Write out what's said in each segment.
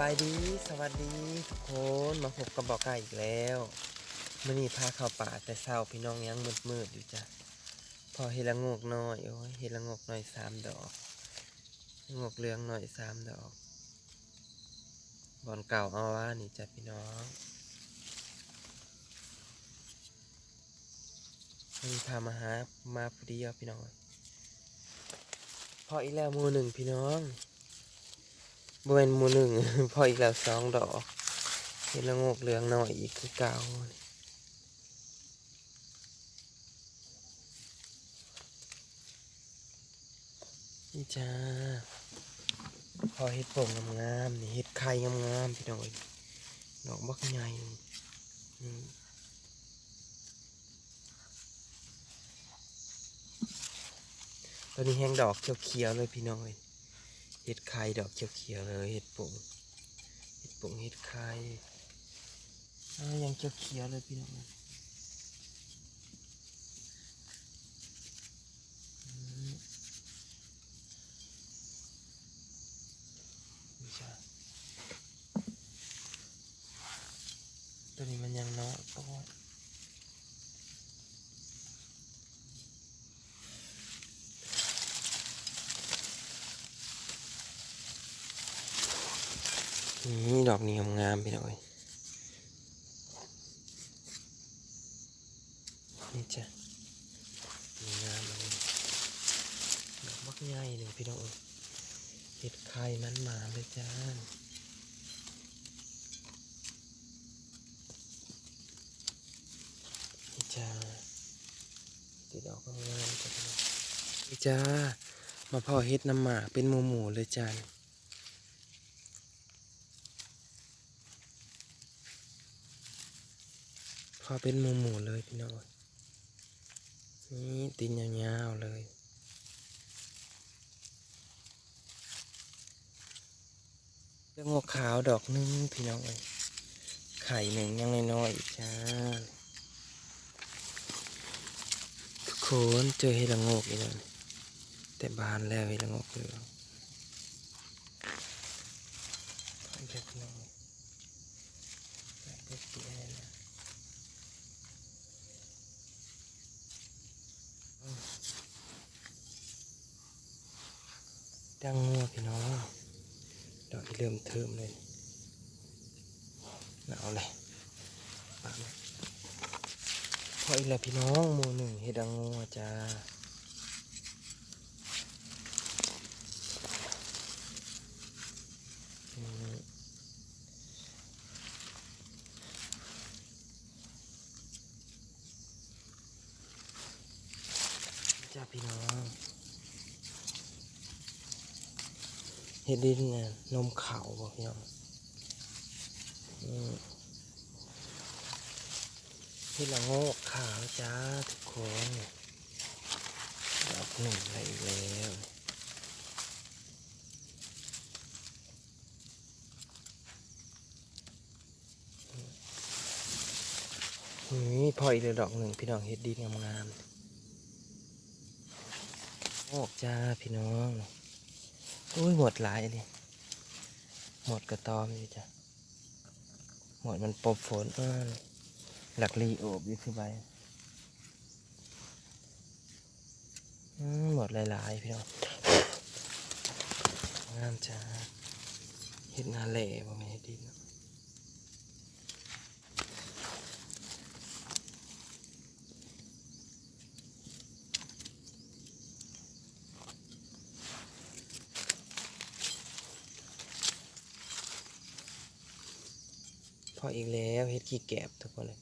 บายดีสวัสดีทุกคนมาพบกับบอกไก่อีกแล้วมื่อนี้พาเข้าป่าแต่เศร้าพี่น้องยังมืดมืดๆอยู่จ้ะพอเฮดละโงกน้อยโอ้ยเฮดละโงกน้อยสามดอกงกเหลืองน้อยสามดอกบอนเก่าเอาว่านี่จ้ะพี่น้องมีพามาหามาพอดีเอาพี่น้องพออีกแล้วหมูหนึ่งพี่น้อง บริเวณหมูหนึ่ง พออีกแล้วสองดอกเห็นละงกเหลืองหน่อยอีกคือเก่านี่จ้าพอเห็ดโป่งงามๆนี่เห็ดไข่งามๆพี่น้อยดอกบักใหญ่นี่ตอนนี้แห้งดอกเขียวๆเลยพี่น้อย เห็ดไข่ดอกเขียวๆเลยเห็ดปุ๋งเห็ดปุ๋งเห็ดไข่อ้าวยังเขียวๆเลยพี่น้องอืมนี่จ้ะตัวนี้มันยังน้อยโนี่ดอกนี้งามๆพี่น้องเอ้ยนี่จ้ะงามเลยดอกบักใหญ่เลยพี่น้องเห็ดไข่มันหมาเลยจ้านี่จ้าติดดอกงามจ้ะพี่น้องนี่จ้ามาพ่อเฮ็ดน้ำหมากเป็นหมูหมูๆเลยจ้า พอเป็นหมูหมูเลยพี่น้องนี่ตีนยาวๆเลยเรื่องงอกขาวดอกหนึงพี่น้องเอ้ยไข่หนึ่งยังน้อยๆอีกจ้าทุกคนเจอเห็ดละโงกอีกแล้วแต่บานแล้วเห็ดละโงกเหลืองเอาเก็บพี่น้องเก็บเก็บให้นะ ดังงัวพี่น้องดอกอีเริ่มเทิมเลยหนาวเลยปากพออีกแล้วพี่น้องหมูหนึ่งเฮ็ดดังงัวจ้าจ้าพี่น้อง เฮ็ดดินนี่ยนมขาวบ่พี่น้องเฮ็ดละโงกขาวจ้าทุกคนดอกหนึ่งอะไรแล้วนี่พออีกเลยดอกหนึ่งพี่น้องเฮ็ดดินงามๆโงกจ้าพี่น้อง อุ้ยหมดหลายเลยหมดกระตอมอยู่จ้ะหมดมันปบฝนเออหลักลีโอบอยู่คือใบหมดหลายๆพี่น้องงามจ้าเห็ดนาเล่บ่แม่นเฮ็ดดิน พออีกแล้วเฮ็ดขี้แกบทุกคนเลย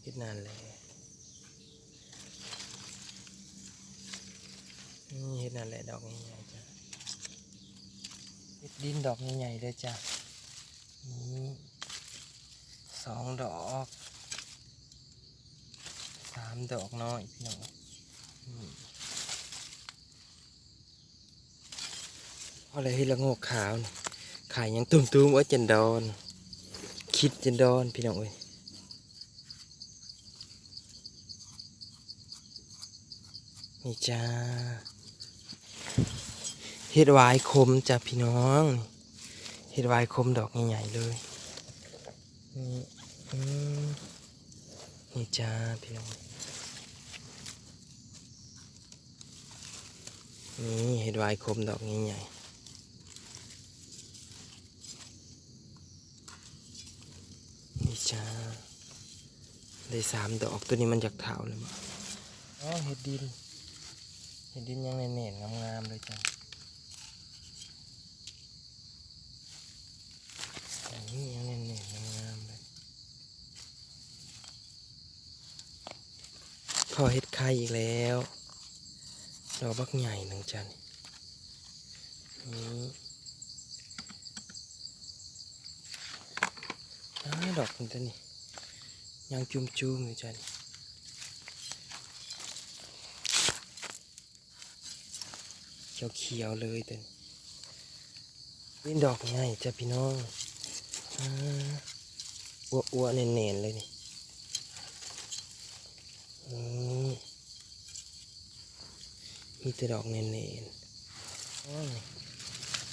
เฮ็ดนานแล้วนี่เฮ็ดนานแหละดอกใหญ่ๆจ้ะเฮ็ดดินดอกใหญ่ๆเลยจ้ะนี่สองดอกสามดอกน้อยพี่น้อง อะไรให้ละโงกขาวขายยังตุ้มๆว่าจันดอน คิดจันดอนพี่น้องเอ้ยนี่จ้าเฮ็ดวายคมจ้ะพี่น้องเฮ็ดวายคมดอกใหญ่ๆเลยนี่นี่จ้าพี่น้องนี่เฮ็ดวายคมดอกใหญ่ๆนี่ จ้า ได้สามดอกตัวนี้มันจากเถาเลยบ่อ๋อเฮ็ดดินเฮ็ดดินยังแน่นๆงามๆเลยจ้ะอันนี้ยังเน่นๆงามๆเลยพอเฮ็ดไข่อีกแล้วดอกบักใหญ่หนึ่งจันนี่อ้า ดอกมันตัวนี้ยังจุ่มๆอยู่จันเขียวๆเลยตัวนี้นี่ดอกใหญ่จ้ะพี่น้องอ่าอ้วอ้วๆเน่นๆเลยนี่มีแต่ดอกเน่นๆโอ้ย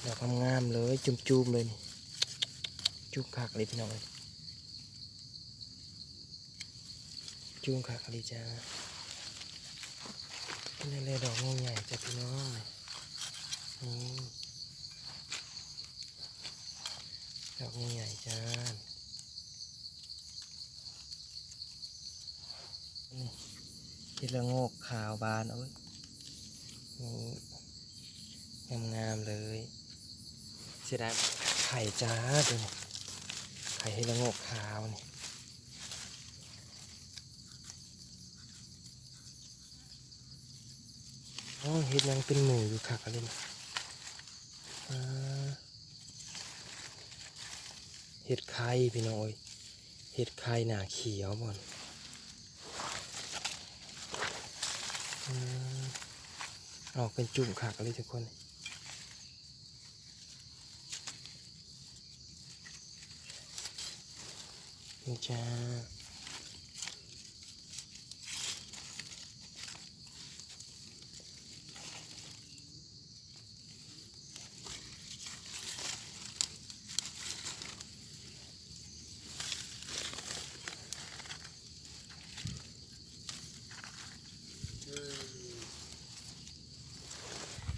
ดอกงามๆเลยจุ่มๆเลยนี่จุ่มคักเลยพี่น้องเอ้ย จุ่มคักเลยจ้านี่เลยดอกงใหญ่จ้ะพี่น้องนี่ดอกใหญ่จ้านี่ที่ละโงกขาวบานเอ้ยนี่งามๆเลยเสียดายไข่จ้าดูไข่ให้ละโงกขาวนี่ โอ้เห็ดยังเป็นหมูอยู่คักอะไรนี่อ่าเห็ดไข่พี่น้อยเห็ดไข่หนาเขียวบอนออกเป็นจุ่มขากเลยทุกคนนี่จ้า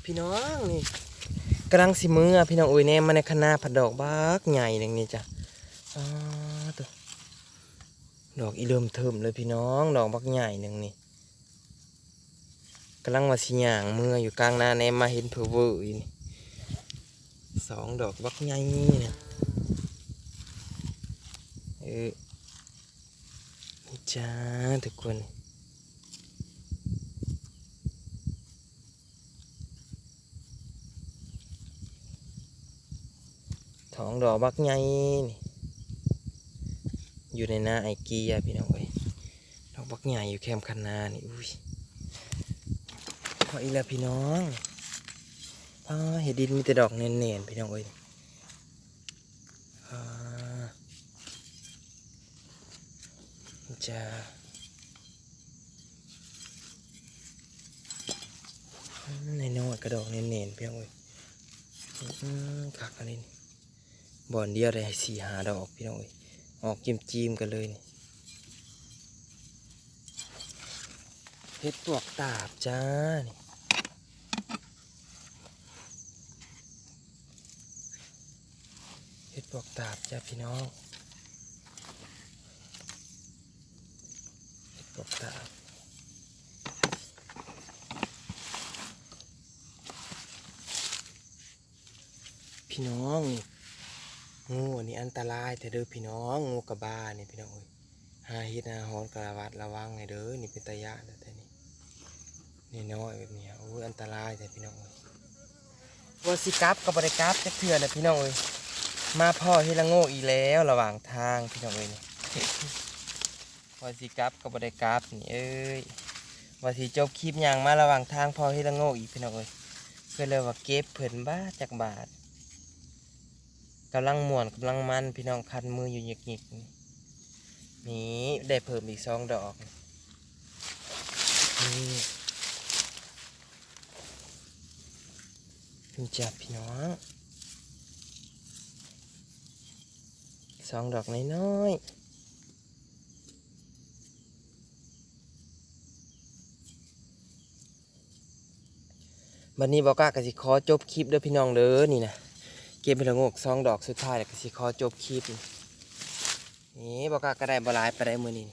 พี่น้องนี่กำลังสิมือพี่น้องอุ้ยแนมมาในคณะผัดดอกบักใหญ่หนึ่งนี่จ้ะอ้าวตัวดอกอีเริ่มเทิมเลยพี่น้อง ดอกบักใหญ่หนึ่งนี่กำลังว่าสิย่างมืออยู่กลางหน้าแนมมาเห็นเพอเวอร์อนี่สองดอกบักใหญ่เนี่ยเออจ้าทุกคน ท้องดอกบักใหญ่นี่อยู่ในหน้าไอเกียพี่น้องเอ้ยดอกบักใหญ่อยู่แคมคันนานี่อุ้ยพออีแล้วพี่น้องอ่าเห็ดดินมีแต่ดอกเน่นๆพี่น้องเอ้ยอ่าจะในน้อยกระดอกเน่นๆพี่น้องเอ้ยอืมคักอันนี้นี่ บ่อนเดียวได้สี่หาดอกพี่น้องเอ้ยออกจิมจีมๆกันเลยนี่เฮ็ดปลวกตาบจ้านี่เฮ็ดปลวกตาบจ้าพี่น้องเฮ็ดปลวกตาบพี่น้องนี่ งูอันนี้อันตรายแต่เด้อพี่น้องงูกระบานี่พี่น้องเอ้ยหาฮ็ดหาหอนกระวัดระวังให้เด้อนี่เป็นตายานแต่นี่นี่น้อยแบบนี้โอ้ยอันตรายแต่พี่น้องเอ้ยว่าสิกับกับบริกับจะเถื่อนนะพี่น้องเอ้ยมาพ่อเฮดละโง่อีแล้วระหว่างทางพี่น้องเอ้ยนี่ว่าสิกับกับบริกับนี่เอ้ยว่าสิจบคลิปยางมาระหว่างทางพ่อเฮดละโง่อีพี่น้องเอ้ยเพื่อเลยว่าเก็บเพิ่นบ้าจากบาท กำลังม่วนกำลังมัน พี่น้องคันมืออยู่หยิกหยิกนี่ได้เพิ่มอีกสองดอกนี่คุณจับพี่น้องสองดอกน้อยๆบันนี้บอกล้ากสิขอจบคลิปเด้อพี่น้องเด้อนี่นะ เก็บไปละโงกสองดอกสุดท้ายแล้วก็สิขอจบคลิปนี่บอกาก็ได้บลายไปได้มือนี่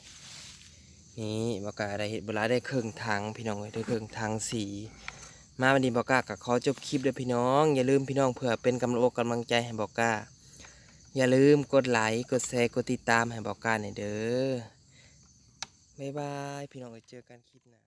นี่บอกล้าได้เห็ดบลายได้เครื่องทางพี่น้องเอ้ยได้เครื่องทางสีมาวันนี้บอกล้าก็ขอจบคลิปเด้อพี่น้อง อย่าลืมพี่น้องเผื่อเป็นกำลังอกกำลังใจให้บอกล้าอย่าลืมกดไลค์กดแชร์กดติดตามให้บอกกันหน่อยเด้อบ๊ายบายพี่น้องไปเจอกันคลิปหน้า